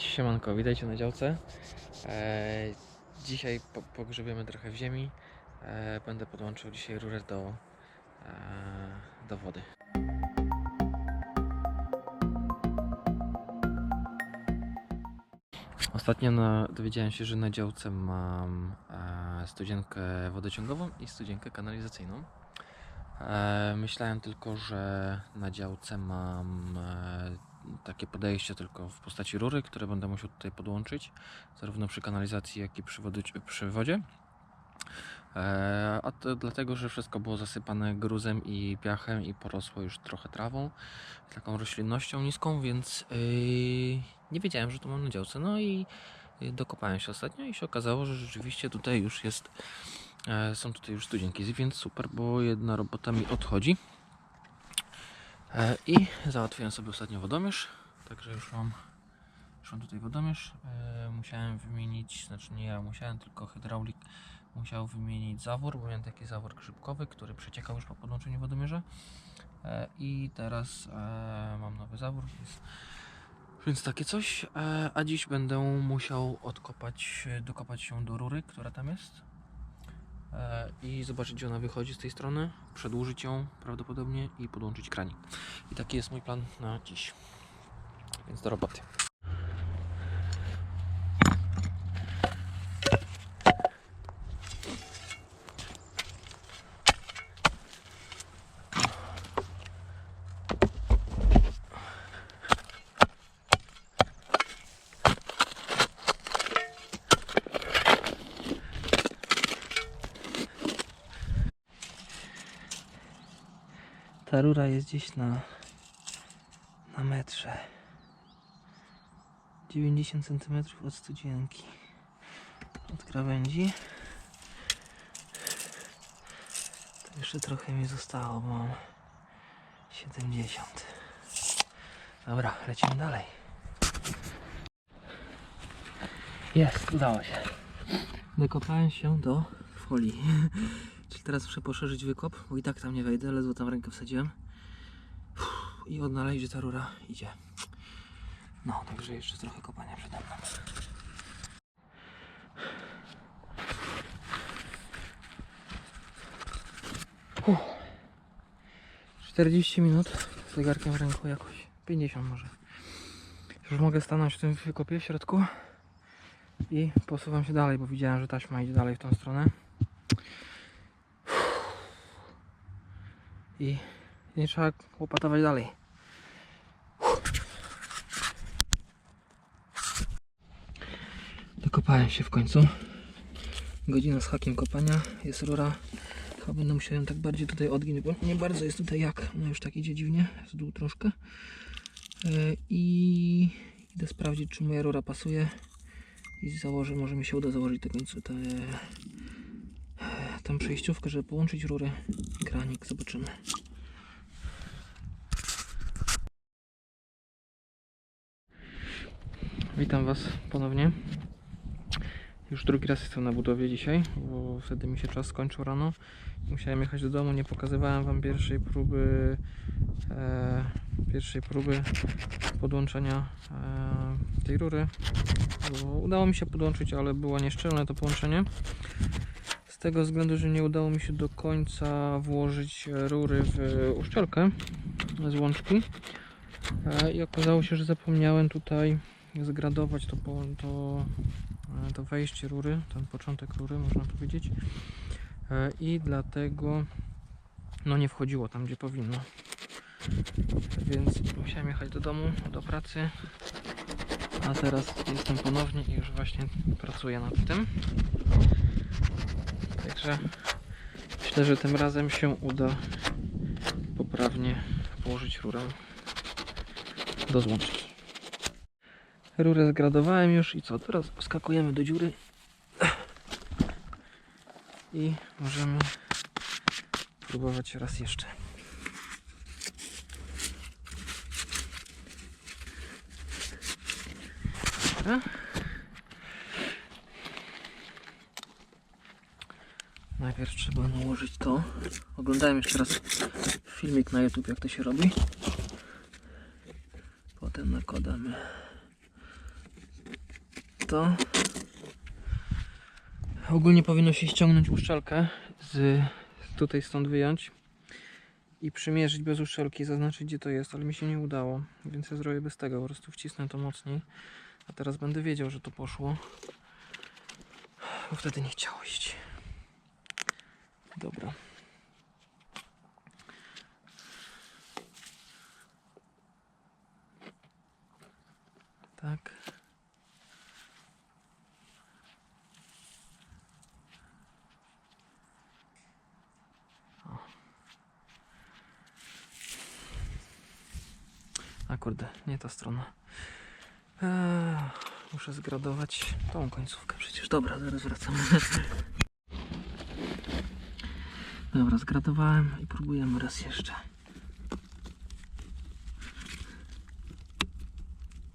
Siemanko, witajcie na działce. E, dzisiaj po, pogrzebiemy trochę w ziemi. E, będę podłączył dzisiaj rurę do, e, do wody. Ostatnio na, dowiedziałem się, że na działce mam e, studzienkę wodociągową i studzienkę kanalizacyjną. E, myślałem tylko, że na działce mam e, takie podejście tylko w postaci rury, które będę musiał tutaj podłączyć, zarówno przy kanalizacji, jak i przy, wody, przy wodzie. E, a to dlatego, że wszystko było zasypane gruzem i piachem i porosło już trochę trawą, taką roślinnością niską, więc yy, nie wiedziałem, że to mam na działce. No i yy, dokopałem się ostatnio i się okazało, że rzeczywiście tutaj już jest, e, są tutaj już studzienki, więc super, bo jedna robota mi odchodzi. E, I załatwiłem sobie ostatnio wodomierz, także już mam, już mam tutaj wodomierz. E, musiałem wymienić, znaczy nie ja musiałem, tylko hydraulik musiał wymienić zawór, bo miałem taki zawór grzybkowy, który przeciekał już po podłączeniu wodomierza. E, I teraz mam nowy zawór, więc, więc takie coś. A dziś będę musiał odkopać, dokopać się do rury, która tam jest. E, I zobaczyć, gdzie ona wychodzi z tej strony, przedłużyć ją prawdopodobnie i podłączyć kranik. I taki jest mój plan na dziś. Więc do roboty. Rura jest gdzieś na, na metrze. 90 cm od studzienki. Od krawędzi. To jeszcze trochę mi zostało, bo mam 70. Dobra, lecimy dalej. Jest, udało się. Dokopałem się do folii. Teraz muszę poszerzyć wykop, bo i tak tam nie wejdę, ledwo tam rękę wsadziłem. I odnaleźć, gdzie ta rura idzie. No, także jeszcze trochę kopania przede mną. Uff. 40 minut z zegarkiem w ręku jakoś. 50 może. Już mogę stanąć w tym wykopie w środku i posuwam się dalej, bo widziałem, że taśma idzie dalej w tą stronę. I nie trzeba łopatować dalej. Dokopałem się w końcu. Godzina z hakiem kopania. Jest rura. Chyba będę musiał ją tak bardziej tutaj odgiąć, bo nie bardzo jest tutaj jak. Ona już tak idzie dziwnie, w dół troszkę. E, I idę sprawdzić, czy moja rura pasuje. I założę, może mi się uda założyć do końca te, tą przejściówkę, żeby połączyć rury i granik. Zobaczymy. Witam Was ponownie. Już drugi raz jestem na budowie dzisiaj, bo wtedy mi się czas skończył rano. Musiałem jechać do domu, nie pokazywałem Wam pierwszej próby e, pierwszej próby podłączenia e, tej rury. Bo udało mi się podłączyć, ale było nieszczelne to połączenie. Tego względu, że nie udało mi się do końca włożyć rury w uszczelkę z łączki. E, I okazało się, że zapomniałem tutaj zgradować to, to, e, to wejście rury, ten początek rury, można powiedzieć. E, I dlatego no nie wchodziło tam, gdzie powinno. Więc musiałem jechać do domu, do pracy. A teraz jestem ponownie i już właśnie pracuję nad tym. Także myślę, że tym razem się uda poprawnie położyć rurę do złączki. Rurę zgradowałem już i co? Teraz skakujemy do dziury i możemy próbować raz jeszcze. Dobra. Najpierw trzeba nałożyć to. Oglądałem jeszcze raz filmik na YouTube, jak to się robi. Potem nakładamy to. Ogólnie powinno się ściągnąć uszczelkę z tutaj stąd wyjąć i przymierzyć bez uszczelki, zaznaczyć gdzie to jest, ale mi się nie udało, więc ja zrobię bez tego, po prostu wcisnę to mocniej. A teraz będę wiedział, że to poszło. Bo wtedy nie chciało iść. Dobra. Tak. O. A kurde, nie ta strona. Eee, muszę zgradować tą końcówkę przecież. Dobra, zaraz wracamy. Dobra, zgradowałem i próbujemy raz jeszcze.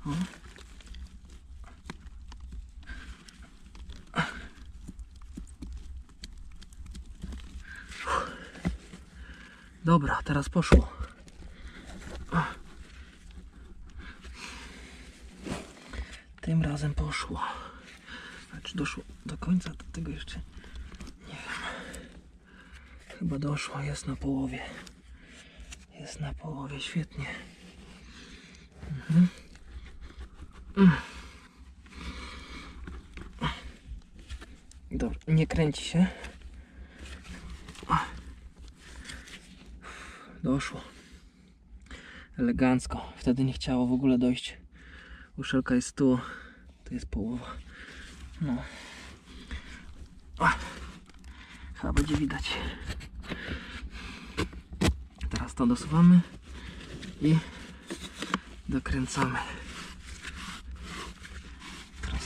O. Dobra, teraz poszło. Tym razem poszło. A czy doszło do końca? To tego jeszcze. Chyba doszło, jest na połowie. Jest na połowie, świetnie. Mhm. Dobra, nie kręci się. Doszło. Elegancko. Wtedy nie chciało w ogóle dojść. Uszelka jest tu. To jest połowa. No. Chyba będzie widać. Teraz to dosuwamy i dokręcamy. Teraz.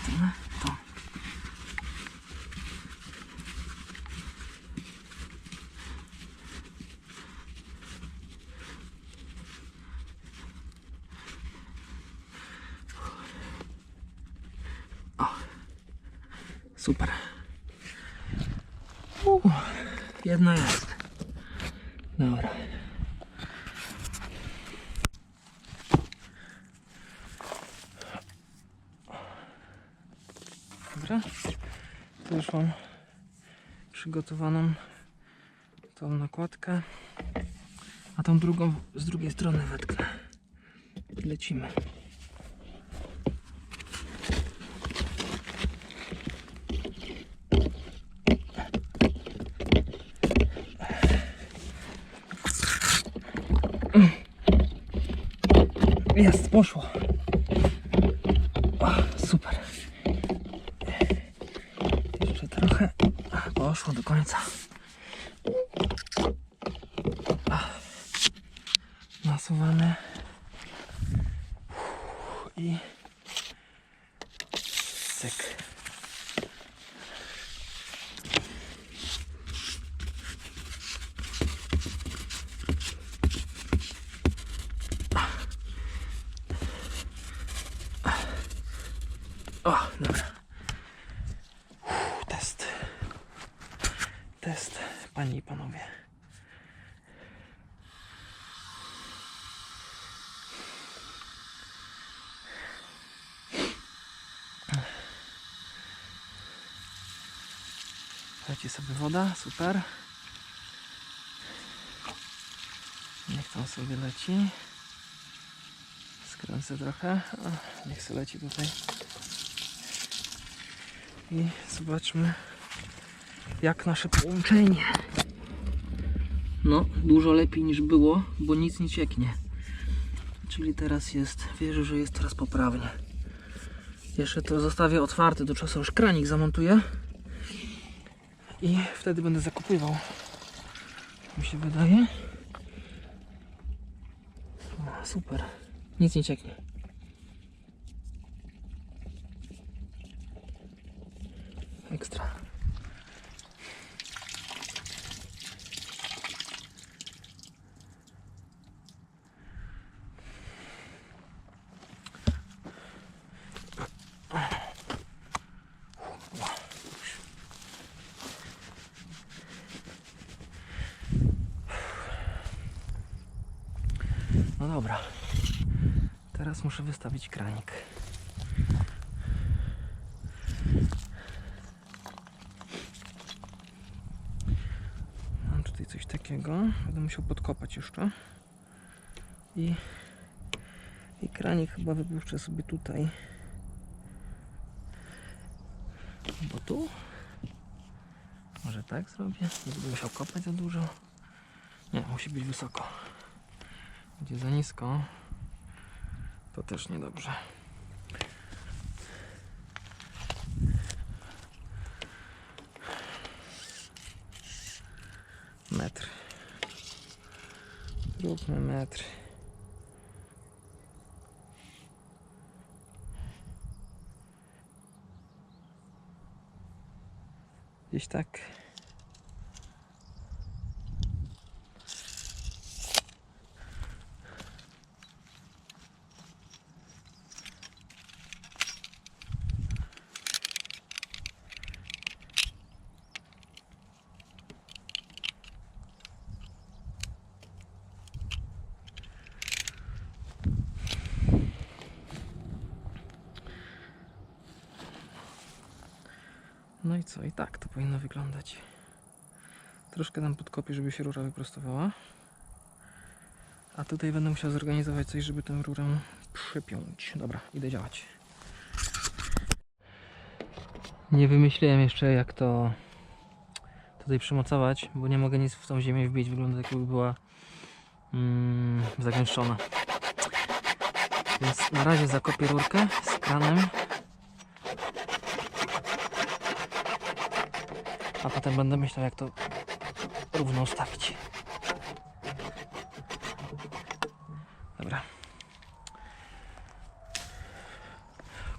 Super. Jedno jest. Dobra. Dobra. Tu już mam przygotowaną tą nakładkę. A tą drugą z drugiej strony wetknę. Lecimy. Jest, poszło. O, super. Jeszcze trochę. Poszło do końca. Nasuwamy. I cyk. O, dobra. Uff, test. Test, panie i panowie. Leci sobie woda, super. Niech tam sobie leci. Skręcę trochę. O, niech sobie leci tutaj. I zobaczmy jak nasze połączenie. No, dużo lepiej niż było, bo nic nie cieknie. Czyli teraz jest, wierzę, że jest teraz poprawnie. Jeszcze to zostawię otwarte, do czasu już kranik zamontuję. I wtedy będę zakupywał. Mi się wydaje. O, super. Nic nie cieknie. Ekstra. Dobra. Teraz muszę wystawić kranik. Mam tutaj coś takiego. Będę musiał podkopać jeszcze. I, i kranik chyba wypuszczę sobie tutaj. Bo tu? Może tak zrobię? Nie będę musiał kopać za dużo. Nie, musi być wysoko. Będzie za nisko. To też niedobrze. Metr. Zróbmy metr. Gdzieś tak. No i co? I tak to powinno wyglądać. Troszkę tam podkopię, żeby się rura wyprostowała. A tutaj będę musiał zorganizować coś, żeby tę rurę przypiąć. Dobra, idę działać. Nie wymyśliłem jeszcze jak to tutaj przymocować, bo nie mogę nic w tą ziemię wbić. Wygląda tak jakby była mm, zagęszczona. Więc na razie zakopię rurkę z kranem. A potem będę myślał jak to równo ustawić. Dobra.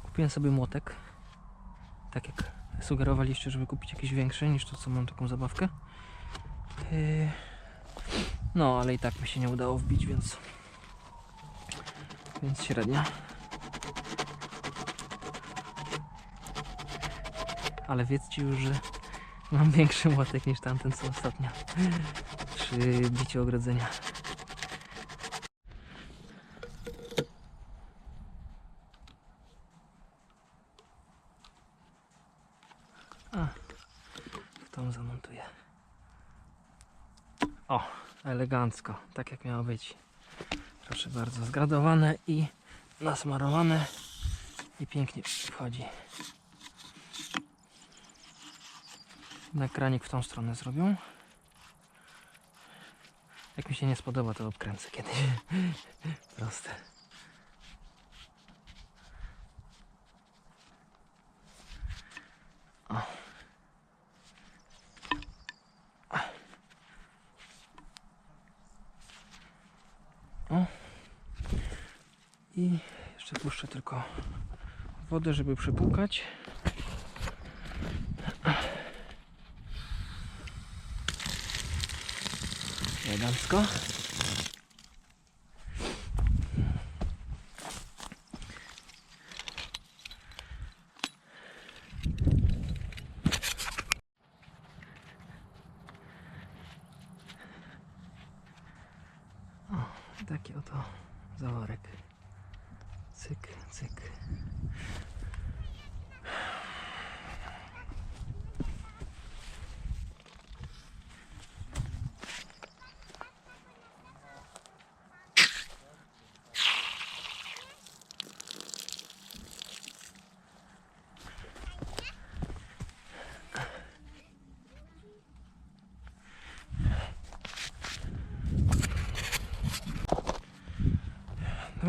Kupiłem sobie młotek. Tak jak sugerowaliście, żeby kupić jakiś większy niż to, co mam taką zabawkę. Yy, No, ale i tak mi się nie udało wbić, więc... Więc średnia. Ale wiedzcie już, że Mam większy młotek niż tamten co ostatnio. Przy biciu ogrodzenia. A, w tą zamontuję. O, elegancko, tak jak miało być. Proszę bardzo, zgradowane i nasmarowane i pięknie wchodzi. Na kranik w tą stronę zrobią. Jak mi się nie spodoba, to obkręcę kiedyś. Proste. O. O. I jeszcze puszczę tylko wodę, żeby przypłukać. えー、なんですか？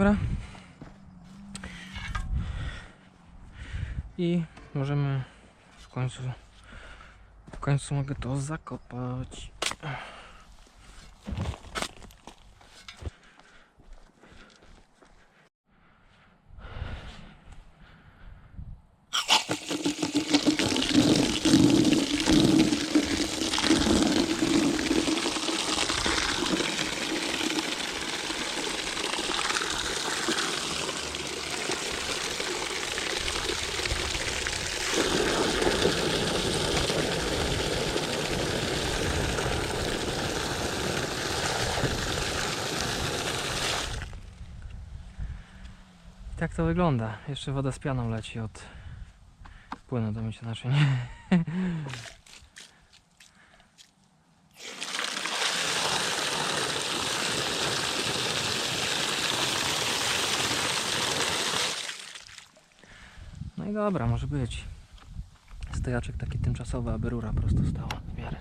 Dobra. I możemy w końcu w końcu mogę to zakopać. tak to wygląda. Jeszcze woda z pianą leci od płynu do mycia naczyń. No i dobra, może być. Stojaczek taki tymczasowy, aby rura prosto stała w miarę.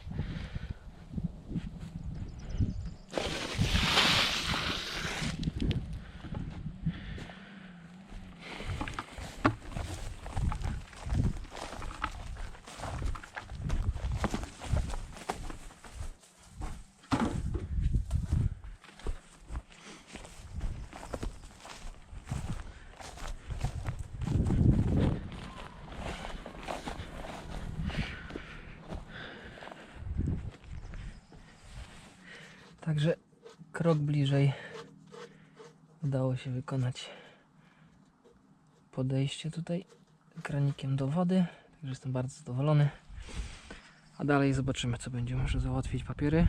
Krok bliżej udało się wykonać podejście tutaj kranikiem do wody. Także jestem bardzo zadowolony. A dalej zobaczymy, co będzie. Muszę załatwić papiery.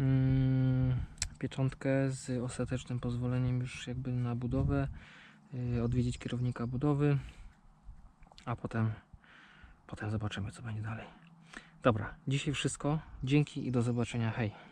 Mm, pieczątkę z ostatecznym pozwoleniem już jakby na budowę. Yy, odwiedzić kierownika budowy. A potem, potem zobaczymy, co będzie dalej. Dobra, dzisiaj wszystko. Dzięki i do zobaczenia. Hej.